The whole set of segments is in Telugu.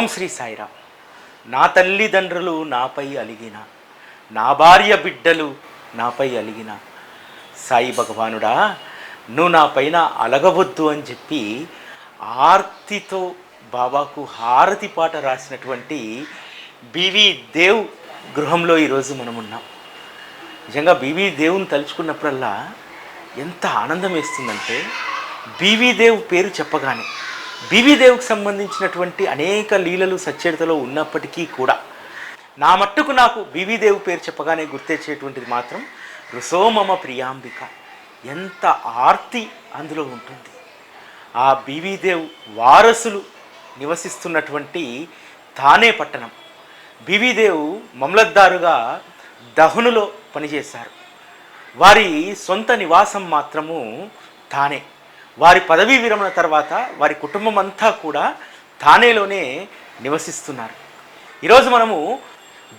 ఓం శ్రీ సాయిరామ్. నా తల్లిదండ్రులు నాపై అలిగిన నా భార్య బిడ్డలు నాపై అలిగిన సాయి భగవానుడా నువ్వు నా పైన అలగవద్దు అని చెప్పి ఆర్తితో బాబాకు హారతి పాట రాసినటువంటి బివి దేవ్ గృహంలో ఈరోజు మనం ఉన్నాం నిజంగా బీవీ దేవుని తలుచుకున్నప్పుడల్లా ఎంత ఆనందం వేస్తుందంటే బీవీ దేవ్ పేరు చెప్పగానే బీవీ దేవుకు సంబంధించినటువంటి అనేక లీలలు సచ్చరితలో ఉన్నప్పటికీ కూడా నా మట్టుకు నాకు బీవీ పేరు చెప్పగానే గుర్తొచ్చేటువంటిది మాత్రం రుసోమమ ప్రియాంబిక. ఎంత ఆర్తి అందులో ఉంటుంది. ఆ బీవీదేవ్ వారసులు నివసిస్తున్నటువంటి తానే పట్టణం. బీవీదేవ్ మమలద్దారుగా దహనులో పనిచేశారు. వారి సొంత నివాసం మాత్రము తానే వారి పదవీ విరమణ తర్వాత వారి కుటుంబం అంతా కూడా తానేలోనే నివసిస్తున్నారు. ఈరోజు మనము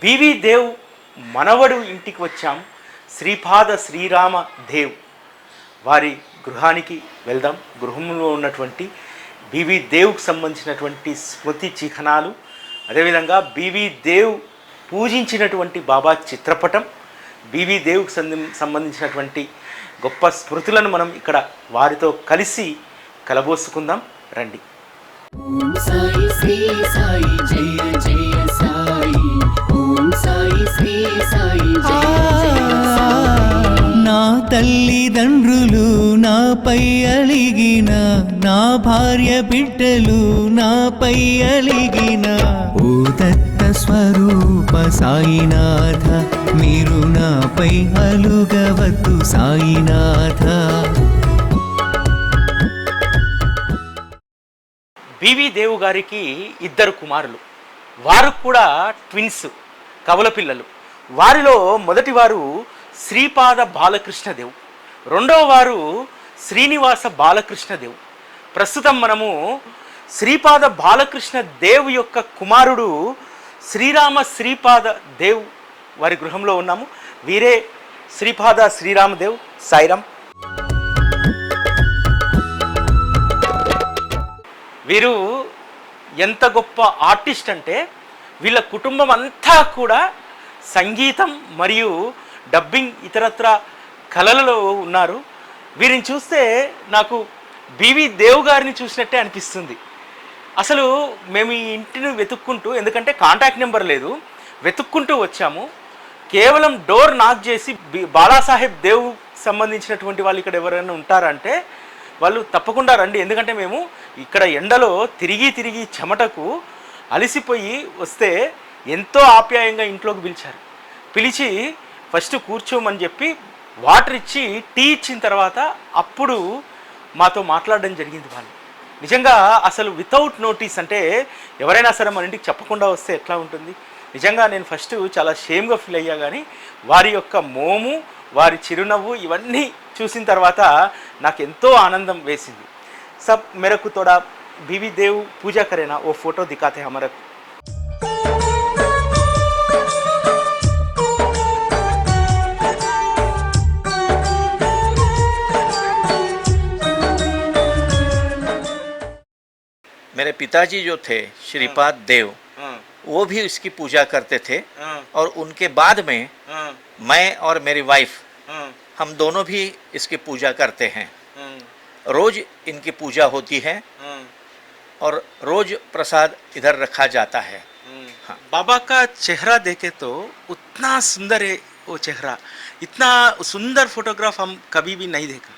బీవీ దేవ్ మనవడు ఇంటికి వచ్చాం. శ్రీపాద శ్రీరామ దేవ్ వారి గృహానికి వెళ్దాం. గృహంలో ఉన్నటువంటి బీవీ దేవుకు సంబంధించినటువంటి స్మృతి చిహ్నాలు అదేవిధంగా బీవీ దేవ్ పూజించినటువంటి బాబా చిత్రపటం బీవీ దేవుకు సంబంధించినటువంటి గొప్ప స్మృతులను మనం ఇక్కడ వారితో కలిసి కలబోసుకుందాం. రండి. ఓం సాయి శ్రీ సాయి జయ జయ సాయి. ఓం సాయి శ్రీ సాయి నా తల్లిదండ్రులు నాపై అలిగిన నా భార్య బిడ్డలు నాపై అలిగిన. ఓ దత్త స్వరూప సాయినాథ మీరు నాపై అలుగవద్దు సాయినాథ. బివి దేవు గారికి ఇద్దరు కుమారులు. వారు కూడా ట్విన్స్ కవల పిల్లలు. వారిలో మొదటి వారు శ్రీపాద బాలకృష్ణదేవ్ రెండవ వారు శ్రీనివాస బాలకృష్ణదేవ్ ప్రస్తుతం మనము శ్రీపాద బాలకృష్ణ దేవ్ యొక్క కుమారుడు శ్రీరామ శ్రీపాద దేవ్ వారి గృహంలో ఉన్నాము. వీరే శ్రీపాద శ్రీరామదేవ్ సాయిరామ్. వీరు ఎంత గొప్ప ఆర్టిస్ట్ అంటే వీళ్ళ కుటుంబం అంతా కూడా సంగీతం మరియు డబ్బింగ్ ఇతరత్ర కళలలో ఉన్నారు. వీరిని చూస్తే నాకు బివి దేవ్ గారిని చూసినట్టే అనిపిస్తుంది. అసలు మేము ఈ ఇంటిని వెతుక్కుంటూ ఎందుకంటే కాంటాక్ట్ నెంబర్ లేదు వెతుక్కుంటూ వచ్చాము. కేవలం డోర్ నాక్ చేసి బాలాసాహెబ్ దేవ్ సంబంధించినటువంటి వాళ్ళు ఇక్కడ ఎవరైనా ఉంటారంటే వాళ్ళు తప్పకుండా రండి. ఎందుకంటే మేము ఇక్కడ ఎండలో తిరిగి తిరిగి చెమటకు అలసిపోయి వస్తే ఎంతో ఆప్యాయంగా ఇంట్లోకి పిలిచారు. పిలిచి ఫస్ట్ కూర్చోమని చెప్పి వాటర్ ఇచ్చి టీ ఇచ్చిన తర్వాత అప్పుడు మాతో మాట్లాడడం జరిగింది వాళ్ళు. నిజంగా అసలు వితౌట్ నోటీస్ అంటే ఎవరైనా సరే మన ఇంటికి చెప్పకుండా వస్తే ఎట్లా ఉంటుంది? నిజంగా నేను ఫస్ట్ చాలా షేమ్గా ఫీల్ అయ్యా కానీ వారి యొక్క మోము వారి చిరునవ్వు ఇవన్నీ చూసిన తర్వాత నాకు ఎంతో ఆనందం వేసింది సబ్ మేరకు తోడా బీవీ దేవ్ పూజా కరేనా ఓ ఫోటో దిఖాతే హమారా मेरे पिताजी जो थे श्रीपाद देव वो भी इसकी पूजा करते थे। और उनके बाद में मैं और मेरी वाइफ हम दोनों भी इसकी पूजा करते हैं। रोज इनकी पूजा होती है और रोज प्रसाद इधर रखा जाता है। हाँ। बाबा का चेहरा देखे तो उतना सुंदर है वो चेहरा। इतना सुंदर फोटोग्राफ हम कभी भी नहीं देखा।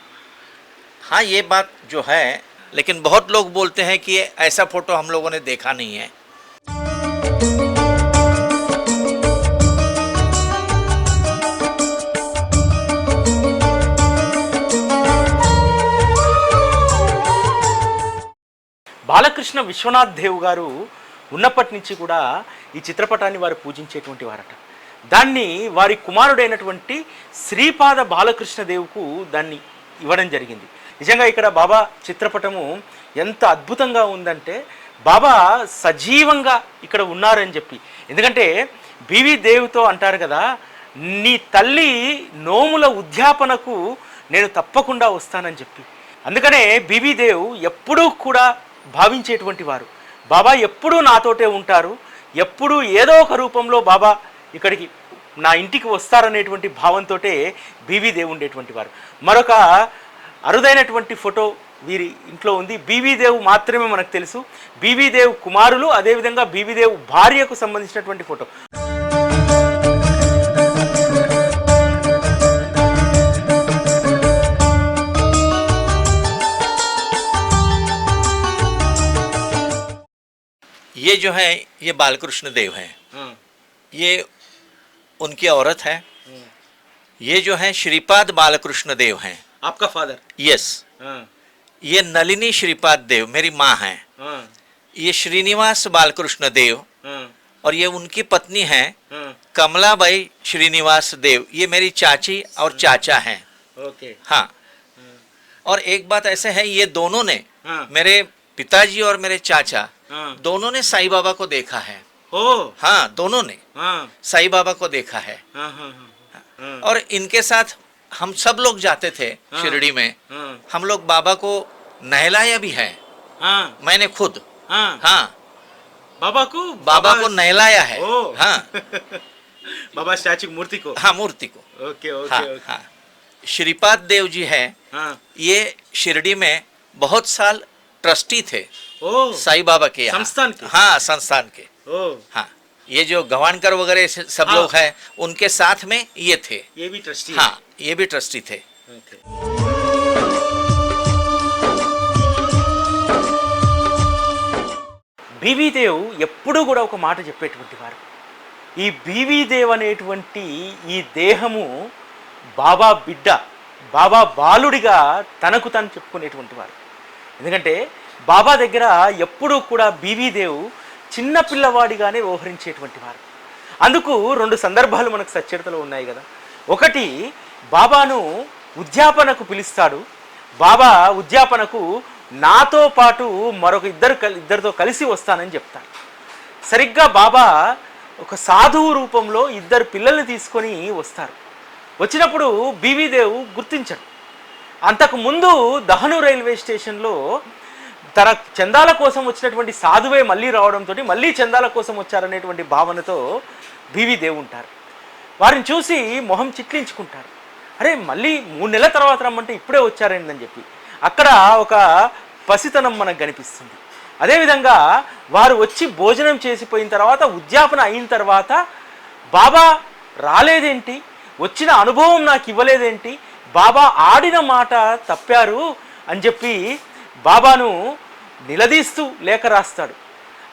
हाँ ये बात जो है लेकिन बहुत लोग बोलते हैं कि ऐसा फ़ोटो हम लोगों ने देखा नहीं है। బాలకృష్ణ విశ్వనాథ్ దేవ్ గారు ఉన్నప్పటి నుంచి కూడా ఈ చిత్రపటాన్ని వారు పూజించేటువంటి వారట. దాన్ని వారి కుమారుడైనటువంటి శ్రీపాద బాలకృష్ణదేవుకు దాన్ని ఇవ్వడం జరిగింది. నిజంగా ఇక్కడ బాబా చిత్రపటము ఎంత అద్భుతంగా ఉందంటే బాబా సజీవంగా ఇక్కడ ఉన్నారని చెప్పి. ఎందుకంటే బివి దేవుతో అంటారు కదా నీ తల్లి నోముల ఉద్యాపనకు నేను తప్పకుండా వస్తానని చెప్పి. అందుకనే బివి దేవ్ ఎప్పుడూ కూడా భావించేటువంటి వారు. బాబా ఎప్పుడూ నాతోటే ఉంటారు ఎప్పుడూ ఏదో ఒక రూపంలో బాబా ఇక్కడికి నా ఇంటికి వస్తారనేటువంటి భావంతో బీవీ దేవ్ ఉండేటువంటి వారు. మరొక అరుదైనటువంటి ఫోటో వీరి ఇంట్లో ఉంది బీవీ దేవ్ మాత్రమే మనకు తెలుసు బీవీ దేవ్ కుమారులు అదేవిధంగా బీవీ దేవ్ భార్యకు సంబంధించినటువంటి ఫోటో ये जो है ये बालकृष्ण देव हैं ये उनकी औरत है ये जो है श्रीपाद बालकृष्ण देव हैं आपका फादर यस ये नलिनी श्रीपाद देव मेरी माँ है। ये श्रीनिवास बालकृष्ण देव और ये उनकी पत्नी हैं कमलाबाई श्रीनिवास देव। ये मेरी चाची और चाचा हैं। ओके। हाँ। और एक बात ऐसे है ये दोनों ने हाँ। मेरे पिताजी और मेरे चाचा हाँ। दोनों ने साईं बाबा को देखा है। ओ। हाँ दोनों ने हाँ। साईं बाबा को देखा है हाँ हाँ। हाँ। और इनके साथ हम सब लोग जाते थे हाँ। शिरडी में। हाँ। हम लोग बाबा को नहलाया भी है। हाँ। मैंने खुद। हाँ। हाँ। बाबा को? बाबा को नहलाया है। ओ। हाँ। बाबा स्टैचू मूर्ति को? हाँ मूर्ति को। ओके ओके हाँ ओके। हाँ। श्रीपाद देव जी है। हाँ। ये शिरडी में बहुत साल ट्रस्टी थे। ओ। साईं बाबा के संस्थान के? हाँ संस्थान के। ओ। हाँ। ये जो गवानकर वगैरह सब हाँ। लोग हैं उनके साथ में ये थे। ये भी ट्रस्टी हाँ। ये भी ट्रस्टी थे। ఓకే బీవీ దేవ్ ఎప్పుడూ కూడా ఒక మాట చెప్పేటువంటి వారు. ఈ బీవీ దేవ్ అనేటువంటి ఈ దేహము బాబా బిడ్డ బాబా బాలుడిగా తనకు తను చెప్పుకునేటువంటి వారు. ఎందుకంటే బాబా దగ్గర ఎప్పుడూ కూడా బీవీ దేవ్ చిన్న పిల్లవాడిగానే వ్యవహరించేటువంటి వారు. అందుకు రెండు సందర్భాలు మనకు సచ్చరితలో ఉన్నాయి కదా. ఒకటి బాబాను ఉద్యాపనకు పిలుస్తాడు. బాబా ఉద్యాపనకు నాతో పాటు మరొక ఇద్దరు కలి ఇద్దరితో కలిసి వస్తానని చెప్తాడు సరిగ్గా బాబా ఒక సాధువు రూపంలో ఇద్దరు పిల్లల్ని తీసుకొని వస్తారు. వచ్చినప్పుడు బీవీదేవ్ గుర్తించడు. అంతకుముందు దహను రైల్వే స్టేషన్లో తన చందాల కోసం వచ్చినటువంటి సాధువే మళ్ళీ రావడంతో మళ్ళీ చందాల కోసం వచ్చారనేటువంటి భావనతో బీవీదేవ్ ఉంటారు. వారిని చూసి మొహం చిట్లించుకుంటారు. అరే మళ్ళీ మూడు నెలల తర్వాత రమ్మంటే ఇప్పుడే వచ్చారేందని చెప్పి. అక్కడ ఒక పసితనం మనకు కనిపిస్తుంది. అదేవిధంగా వారు వచ్చి భోజనం చేసిపోయిన తర్వాత ఉద్యాపన అయిన తర్వాత బాబా రాలేదేంటి? వచ్చిన అనుభవం నాకు ఇవ్వలేదేంటి? బాబా ఆడిన మాట తప్పారు అని చెప్పి బాబాను నిలదీస్తూ లేఖ రాస్తాడు.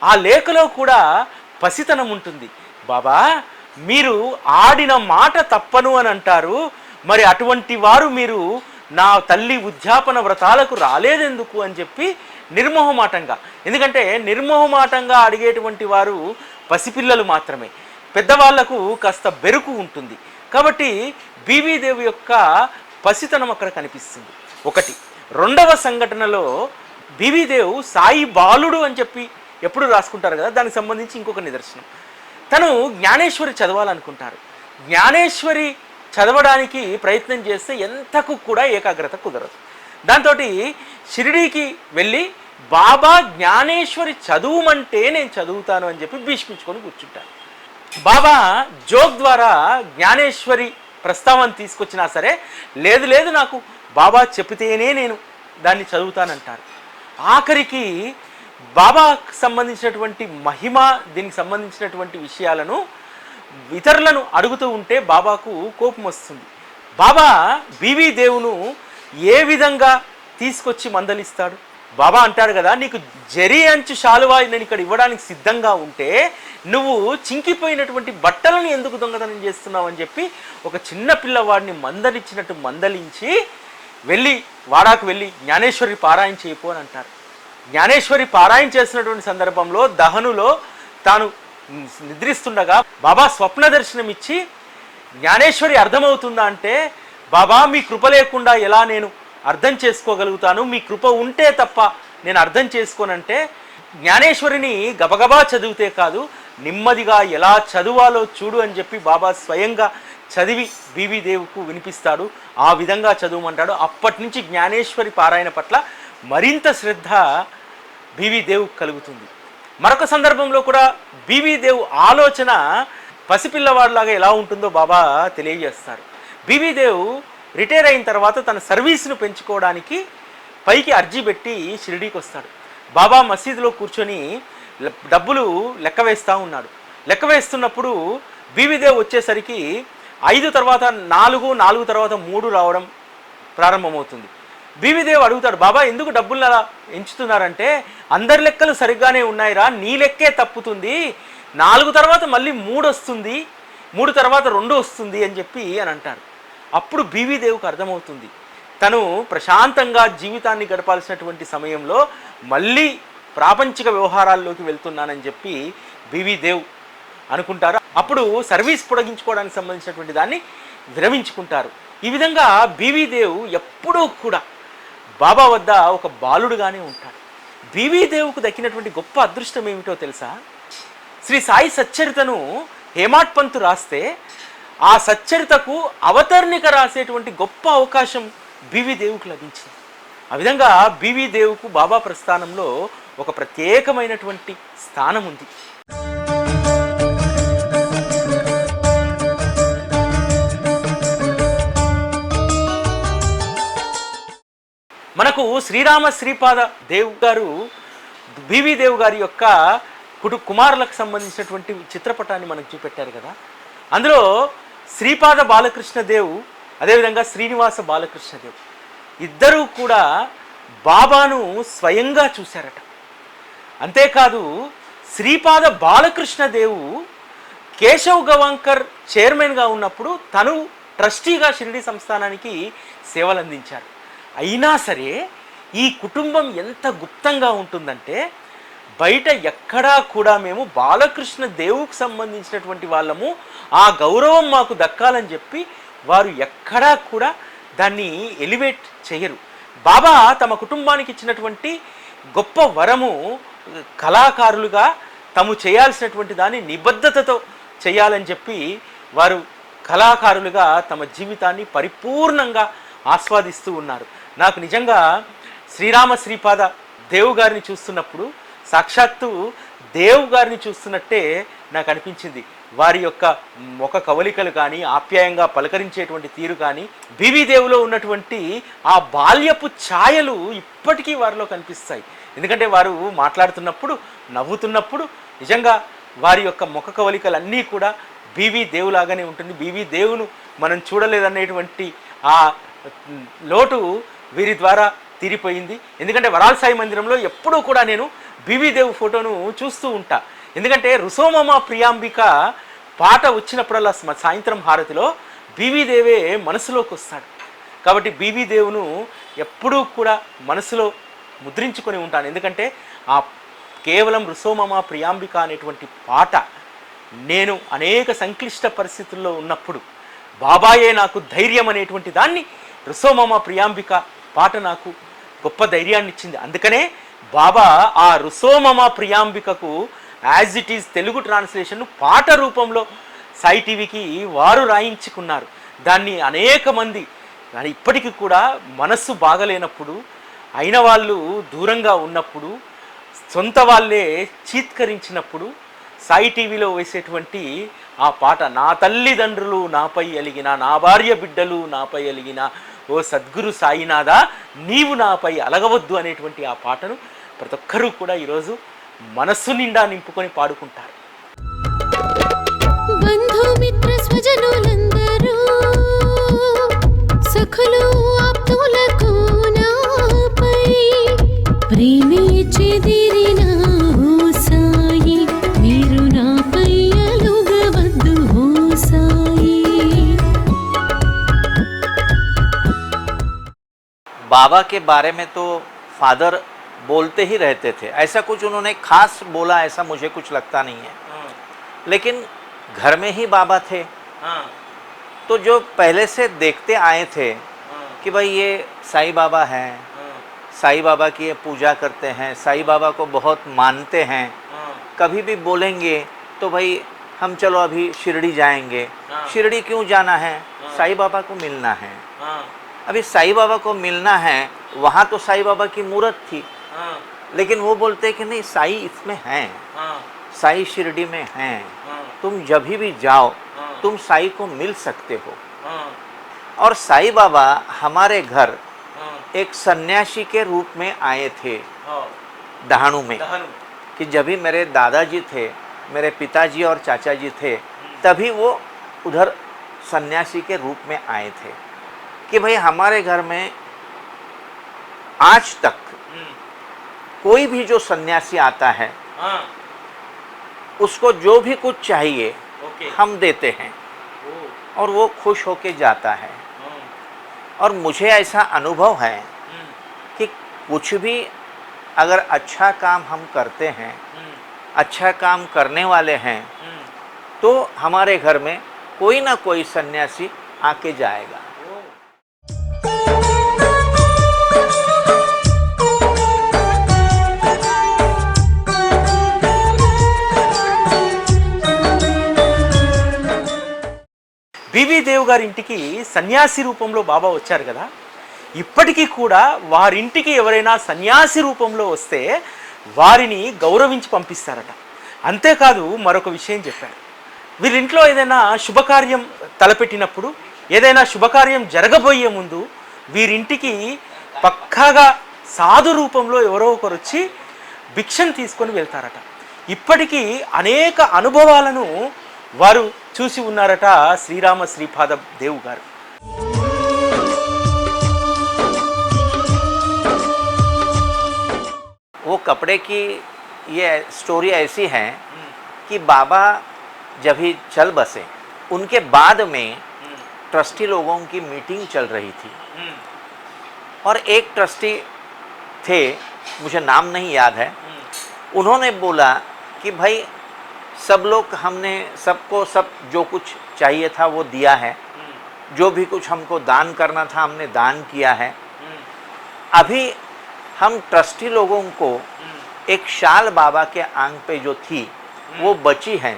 ఆ లేఖలో కూడా పసితనం ఉంటుంది. బాబా మీరు ఆడిన మాట తప్పను అని అంటారు. మరి అటువంటి వారు మీరు నా తల్లి ఉద్యాపన వ్రతాలకు రాలేదెందుకు అని చెప్పి నిర్మోహమాటంగా. ఎందుకంటే నిర్మోహమాటంగా అడిగేటువంటి వారు పసిపిల్లలు మాత్రమే. పెద్దవాళ్ళకు కాస్త బెరుకు ఉంటుంది. కాబట్టి బీవీదేవి యొక్క పసితనం అక్కడ కనిపిస్తుంది. ఒకటి. రెండవ సంఘటనలో బీవీదేవ్ సాయి బాలుడు అని చెప్పి ఎప్పుడు రాసుకుంటారు కదా దానికి సంబంధించి ఇంకొక నిదర్శనం. తను జ్ఞానేశ్వరి చదవాలనుకుంటారు. జ్ఞానేశ్వరి చదవడానికి ప్రయత్నం చేస్తే ఎంతకు కూడా ఏకాగ్రత కుదరదు. దాంతో షిరిడీకి వెళ్ళి బాబా జ్ఞానేశ్వరి చదువుమంటే నేను చదువుతాను అని చెప్పి భీష్మించుకొని కూర్చుంటాను బాబా జోక్ ద్వారా జ్ఞానేశ్వరి ప్రస్తావన తీసుకొచ్చినా సరే లేదు లేదు నాకు బాబా చెబితేనే నేను దాన్ని చదువుతానంటారు. ఆఖరికి బాబాకు సంబంధించినటువంటి మహిమ దీనికి సంబంధించినటువంటి విషయాలను ఇతరులను అడుగుతూ ఉంటే బాబాకు కోపం వస్తుంది. బాబా బీవీ దేవును ఏ విధంగా తీసుకొచ్చి మందలిస్తాడు? బాబా అంటాడు కదా నీకు జరి అంచు శాలువా నేను ఇక్కడ ఇవ్వడానికి సిద్ధంగా ఉంటే నువ్వు చింకిపోయినటువంటి బట్టలను ఎందుకు దొంగతనం చేస్తున్నావు అని చెప్పి ఒక చిన్న పిల్లవాడిని మందలిచ్చినట్టు మందలించి వెళ్ళి వాడాకు వెళ్ళి జ్ఞానేశ్వరి పారాయణ చేయపో అని అంటారు. జ్ఞానేశ్వరి పారాయణ చేసినటువంటి సందర్భంలో దహనులో తాను నిద్రిస్తుండగా బాబా స్వప్న దర్శనం ఇచ్చి జ్ఞానేశ్వరి అర్థమవుతుందా అంటే బాబా మీ కృప లేకుండా ఎలా నేను అర్థం చేసుకోగలుగుతాను? మీ కృప ఉంటే తప్ప నేను అర్థం చేసుకోనంటే జ్ఞానేశ్వరిని గబగబా చదివితే కాదు నెమ్మదిగా ఎలా చదవాలో చూడు అని చెప్పి బాబా స్వయంగా చదివి బీవీ దేవుకు వినిపిస్తాడు. ఆ విధంగా చదువుమంటాడు. అప్పటి నుంచి జ్ఞానేశ్వరి పారాయణ పట్ల మరింత శ్రద్ధ బీవీదేవుకు కలుగుతుంది. మరొక సందర్భంలో కూడా బీవీ దేవ్ ఆలోచన పసిపిల్లవాడిలాగా ఎలా ఉంటుందో బాబా తెలియజేస్తారు. బీవీ దేవ్ రిటైర్ అయిన తర్వాత తన సర్వీస్ను పెంచుకోవడానికి పైకి అర్జీ పెట్టి షిరిడీకి వస్తాడు. బాబా మసీదులో కూర్చొని డబ్బులు లెక్క వేస్తూ ఉన్నాడు. లెక్క వేస్తున్నప్పుడు బీవీదేవ్ వచ్చేసరికి ఐదు తర్వాత నాలుగు నాలుగు తర్వాత మూడు రావడం ప్రారంభమవుతుంది. బీవీదేవ్ అడుగుతాడు బాబా ఎందుకు డబ్బులు అలా ఎంచుతున్నారంటే అందరి లెక్కలు సరిగ్గానే ఉన్నాయిరా నీ లెక్కే తప్పుతుంది నాలుగు తర్వాత మళ్ళీ మూడు వస్తుంది మూడు తర్వాత రెండు వస్తుంది అని చెప్పి అని అంటారు. అప్పుడు బీవీదేవ్కి అర్థమవుతుంది తను ప్రశాంతంగా జీవితాన్ని గడపాల్సినటువంటి సమయంలో మళ్ళీ ప్రాపంచిక వ్యవహారాల్లోకి వెళ్తున్నానని చెప్పి బీవీ దేవ్ అనుకుంటారు. అప్పుడు సర్వీస్ పొడిగించుకోవడానికి సంబంధించినటువంటి దాన్ని విరమించుకుంటారు. ఈ విధంగా బీవీ దేవ్ ఎప్పుడూ కూడా బాబా వద్ద ఒక బాలుడుగానే ఉంటాడు. బీవీ దేవుకు దక్కినటువంటి గొప్ప అదృష్టం ఏమిటో తెలుసా? శ్రీ సాయి సచ్చరితను హేమాట్ పంతు రాస్తే ఆ సచ్చరితకు అవతరణిక రాసేటువంటి గొప్ప అవకాశం బీవీ దేవుకు లభించింది. ఆ విధంగా బీవీ దేవుకు బాబా ప్రస్థానంలో ఒక ప్రత్యేకమైనటువంటి స్థానం ఉంది మనకు శ్రీరామ శ్రీపాద దేవ్ గారు బీవీ దేవ్ గారి యొక్క కుటు కుమారులకు సంబంధించినటువంటి చిత్రపటాన్ని మనకు చూపెట్టారు కదా. అందులో శ్రీపాద బాలకృష్ణదేవ్ అదేవిధంగా శ్రీనివాస బాలకృష్ణదేవ్ ఇద్దరూ కూడా బాబాను స్వయంగా చూశారట. అంతేకాదు శ్రీపాద బాలకృష్ణదేవు కేశవ్ గవాంకర్ చైర్మన్గా ఉన్నప్పుడు తను ట్రస్టీగా షిరిడి సంస్థానానికి సేవలు అందించారు అయినా సరే ఈ కుటుంబం ఎంత గుప్తంగా ఉంటుందంటే బయట ఎక్కడా కూడా మేము బాలకృష్ణ దేవుకు సంబంధించినటువంటి వాళ్ళము ఆ గౌరవం మాకు దక్కాలని చెప్పి వారు ఎక్కడా కూడా దాన్ని ఎలివేట్ చేయరు. బాబా తమ కుటుంబానికి ఇచ్చినటువంటి గొప్ప వరము కళాకారులుగా తాము చేయాల్సినటువంటి దాన్ని నిబద్ధతతో చేయాలని చెప్పి వారు కళాకారులుగా తమ జీవితాన్ని పరిపూర్ణంగా ఆస్వాదిస్తూ ఉన్నారు. నాకు నిజంగా శ్రీరామ శ్రీపాద దేవు గారిని చూస్తున్నప్పుడు సాక్షాత్తు దేవు గారిని చూస్తున్నట్టే నాకు అనిపించింది. వారి యొక్క ముఖ కవలికలు కానీ ఆప్యాయంగా పలకరించేటువంటి తీరు కానీ బీవీ దేవులో ఉన్నటువంటి ఆ బాల్యపు ఛాయలు ఇప్పటికీ వారిలో కనిపిస్తాయి. ఎందుకంటే వారు మాట్లాడుతున్నప్పుడు నవ్వుతున్నప్పుడు నిజంగా వారి యొక్క ముఖ కవలికలన్నీ కూడా బీవీ దేవులాగానే ఉంటుంది. బీవీ దేవును మనం చూడలేదనేటువంటి ఆ లోటు వీరి ద్వారా తీరిపోయింది. ఎందుకంటే వరాల సాయి మందిరంలో ఎప్పుడూ కూడా నేను బీవీ దేవు ఫోటోను చూస్తూ ఉంటా. ఎందుకంటే రుసోమమ ప్రియాంబిక పాట వచ్చినప్పుడల్లా సాయంత్రం హారతిలో బీవీ దేవే మనసులోకి వస్తాడు. కాబట్టి బీవీ దేవును ఎప్పుడూ కూడా మనసులో ముద్రించుకొని ఉంటాను. ఎందుకంటే ఆ కేవలం రుసోమమ ప్రియాంబిక అనేటువంటి పాట నేను అనేక సంక్లిష్ట పరిస్థితుల్లో ఉన్నప్పుడు బాబాయే నాకు ధైర్యం అనేటువంటి దాన్ని రుసోమమ ప్రియాంబిక పాట నాకు గొప్ప ధైర్యాన్ని ఇచ్చింది అందుకనే బాబా ఆ రుసోమమ ప్రియాంబికకు as it is Telugu translation పాట రూపంలో సాయి టీవీకి వారు రాయించుకున్నారు. దాన్ని అనేక మంది ఇప్పటికీ కూడా మనస్సు బాగలేనప్పుడు అయిన వాళ్ళు దూరంగా ఉన్నప్పుడు సొంత వాళ్ళే చీత్కరించినప్పుడు సాయి టీవీలో వేసేటువంటి ఆ పాట నా తల్లిదండ్రులు నాపై అలిగిన నా భార్య బిడ్డలు నాపై అలిగిన ఓ సద్గురు సాయినాథ నీవు నాపై అలగవద్దు అనేటువంటి ఆ పాటను ప్రతి ఒక్కరూ కూడా ఈరోజు మనస్సు నిండా నింపుకొని పాడుకుంటారు. బంధుమిత్ర స్వజనుల बाबा के बारे में तो फादर बोलते ही रहते थे। ऐसा कुछ उन्होंने खास बोला ऐसा मुझे कुछ लगता नहीं है। लेकिन घर में ही बाबा थे। तो जो पहले से देखते आए थे कि भाई ये साईं बाबा हैं साईं बाबा की ये पूजा करते हैं साईं बाबा को बहुत मानते हैं कभी भी बोलेंगे तो भाई हम चलो अभी शिरडी जाएँगे। हाँ। शिरडी क्यों जाना है? हाँ। साईं बाबा को मिलना है। अभी साईं बाबा को मिलना है वहाँ तो साईं बाबा की मूर्त थी। लेकिन वो बोलते हैं कि नहीं साई इसमें हैं। साई शिरडी में हैं। तुम जब भी जाओ तुम साई को मिल सकते हो। और साई बाबा हमारे घर एक सन्यासी के रूप में आए थे। दहाणु में। कि जब भी मेरे दादाजी थे मेरे पिताजी और चाचा जी थे तभी वो उधर सन्यासी के रूप में आए थे। कि भाई हमारे घर में आज तक कोई भी जो सन्यासी आता है उसको जो भी कुछ चाहिए हम देते हैं। और वो खुश होके जाता है। और मुझे ऐसा अनुभव है कि कुछ भी अगर अच्छा काम हम करते हैं अच्छा काम करने वाले हैं तो हमारे घर में कोई ना कोई सन्यासी आके जाएगा। బివి దేవ్ గారి ఇంటికి సన్యాసి రూపంలో బాబా వచ్చారు కదా. ఇప్పటికీ కూడా వారింటికి ఎవరైనా సన్యాసి రూపంలో వస్తే వారిని గౌరవించి పంపిస్తారట. అంతేకాదు మరొక విషయం చెప్పారు. వీరింట్లో ఏదైనా శుభకార్యం తలపెట్టినప్పుడు ఏదైనా శుభకార్యం జరగబోయే ముందు వీరింటికి పక్కాగా సాధు రూపంలో ఎవరో ఒకరు వచ్చి భిక్షను తీసుకొని వెళ్తారట. ఇప్పటికీ అనేక అనుభవాలను వారు చూసి ఉన్నారట శ్రీరామ శ్రీపాద దేవు గారు वो कपड़े की ये स्टोरी ऐसी है कि बाबा जब ही चल बसे उनके बाद में ट्रस्टी लोगों की मीटिंग चल रही थी और एक ट्रस्टी थे मुझे नाम नहीं याद है उन्होंने बोला कि भाई सब लोग हमने सबको सब जो कुछ चाहिए था वो दिया है। जो भी कुछ हमको दान करना था हमने दान किया है। अभी हम ट्रस्टी लोगों को एक शाल बाबा के आंग पे जो थी वो बची है।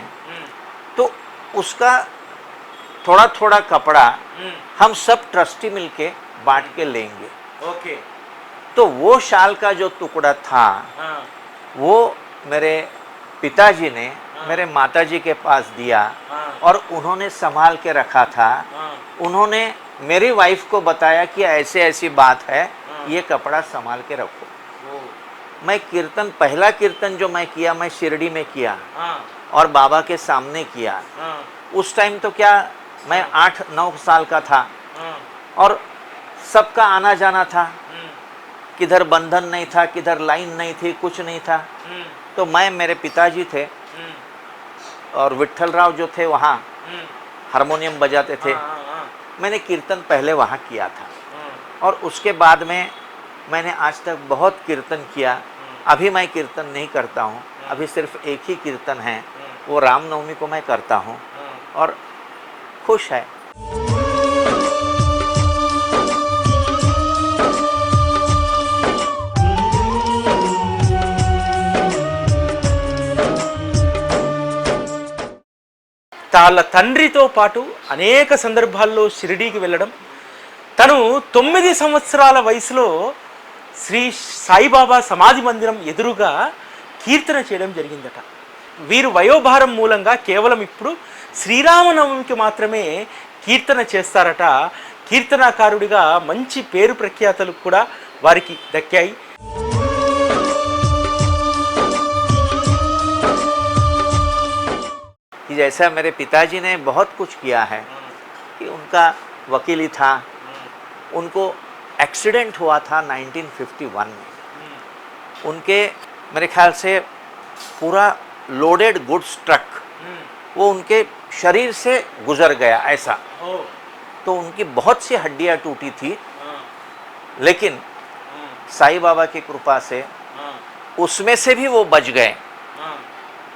तो उसका थोड़ा थोड़ा कपड़ा हम सब ट्रस्टी मिलके बांट के लेंगे। ओके। तो वो शाल का जो टुकड़ा था वो मेरे पिताजी ने मेरे माताजी के पास दिया और उन्होंने संभाल के रखा था। उन्होंने मेरी वाइफ को बताया कि ऐसे ऐसी बात है ये कपड़ा संभाल के रखो। मैं कीर्तन पहला कीर्तन जो मैं किया मैं शिरडी में किया और बाबा के सामने किया। उस टाइम तो क्या मैं आठ नौ साल का था। और सबका आना जाना था किधर बंधन नहीं था किधर लाइन नहीं थी कुछ नहीं था। तो मैं मेरे पिताजी थे। और विट्ठल राव जो थे वहाँ हारमोनियम बजाते थे। मैंने कीर्तन पहले वहाँ किया था। और उसके बाद में मैंने आज तक बहुत कीर्तन किया। अभी मैं कीर्तन नहीं करता हूँ। अभी सिर्फ़ एक ही कीर्तन है। वो रामनवमी को मैं करता हूँ। और खुश है। వాళ్ళ తండ్రితో పాటు అనేక సందర్భాల్లో షిరిడీకి వెళ్ళడం. తను తొమ్మిది సంవత్సరాల వయసులో శ్రీ సాయిబాబా సమాధి మందిరం ఎదురుగా కీర్తన చేయడం జరిగిందట. వీరు వయోభారం మూలంగా కేవలం ఇప్పుడు శ్రీరామనవమికి మాత్రమే కీర్తన చేస్తారట. కీర్తనాకారుడిగా మంచి పేరు ప్రఖ్యాతలు కూడా వారికి దక్కాయి. कि जैसा मेरे पिताजी ने बहुत कुछ किया है कि उनका वकीली था। उनको एक्सीडेंट हुआ था 1951 में। उनके मेरे ख्याल से पूरा लोडेड गुड्स ट्रक वो उनके शरीर से गुजर गया ऐसा। तो उनकी बहुत सी हड्डियाँ टूटी थी। लेकिन साईं बाबा की कृपा से उसमें से भी वो बच गए।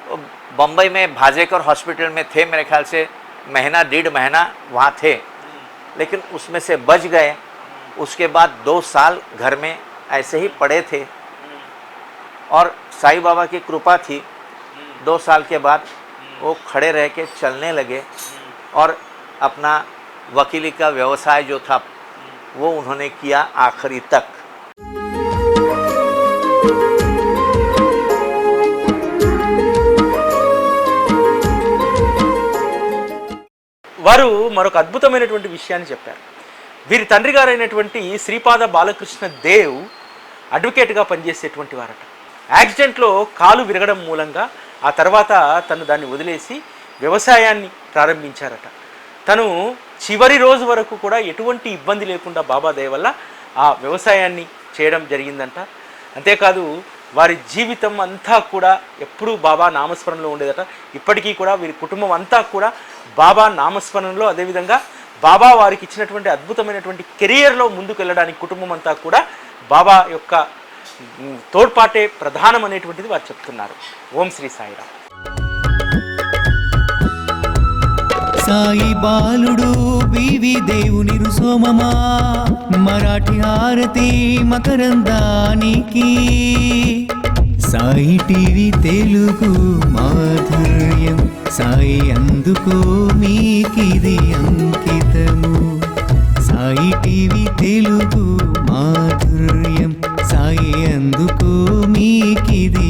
वो बम्बई में भाजेकर हॉस्पिटल में थे, मेरे ख्याल से महीना, डेढ़ महीना वहाँ थे। लेकिन उसमें से बच गए। उसके बाद दो साल घर में ऐसे ही पड़े थे। और साईं बाबा की कृपा थी। दो साल के बाद वो खड़े रह के चलने लगे। और अपना वकीली का व्यवसाय जो था, वो उन्होंने किया आखिरी तक। వారు మరొక అద్భుతమైనటువంటి విషయాన్ని చెప్పారు. వీరి తండ్రి గారైనటువంటి శ్రీపాద బాలకృష్ణ దేవ్ అడ్వకేట్గా పనిచేసేటువంటి వారట. యాక్సిడెంట్లో కాలు విరగడం మూలంగా ఆ తర్వాత తను దాన్ని వదిలేసి వ్యవసాయాన్ని ప్రారంభించారట. తను చివరి రోజు వరకు కూడా ఎటువంటి ఇబ్బంది లేకుండా బాబా దయ వల్ల ఆ వ్యవసాయాన్ని చేయడం జరిగిందంట. అంతేకాదు వారి జీవితం అంతా కూడా ఎప్పుడూ బాబా నామస్మరణలో ఉండేదట. ఇప్పటికీ కూడా వీరి కుటుంబం అంతా కూడా బాబా నామస్మరణలో అదేవిధంగా బాబా వారికి ఇచ్చినటువంటి అద్భుతమైనటువంటి కెరియర్లో ముందుకు వెళ్ళడానికి కుటుంబం అంతా కూడా బాబా యొక్క తోడ్పాటే ప్రధానం అనేటువంటిది వారు చెప్తున్నారు. ఓం శ్రీ సాయిరామ్. సాయి బాలుడు బీవి దేవుని రుసోమమా? మరాఠీ హారతి మకరందానికి. సాయి టీవీ తెలుగు మాధుర్యం. సాయి అందుకో మీకిది అంకితము. సాయి టీవీ తెలుగు మాధుర్యం. సాయి అందుకో మీకిది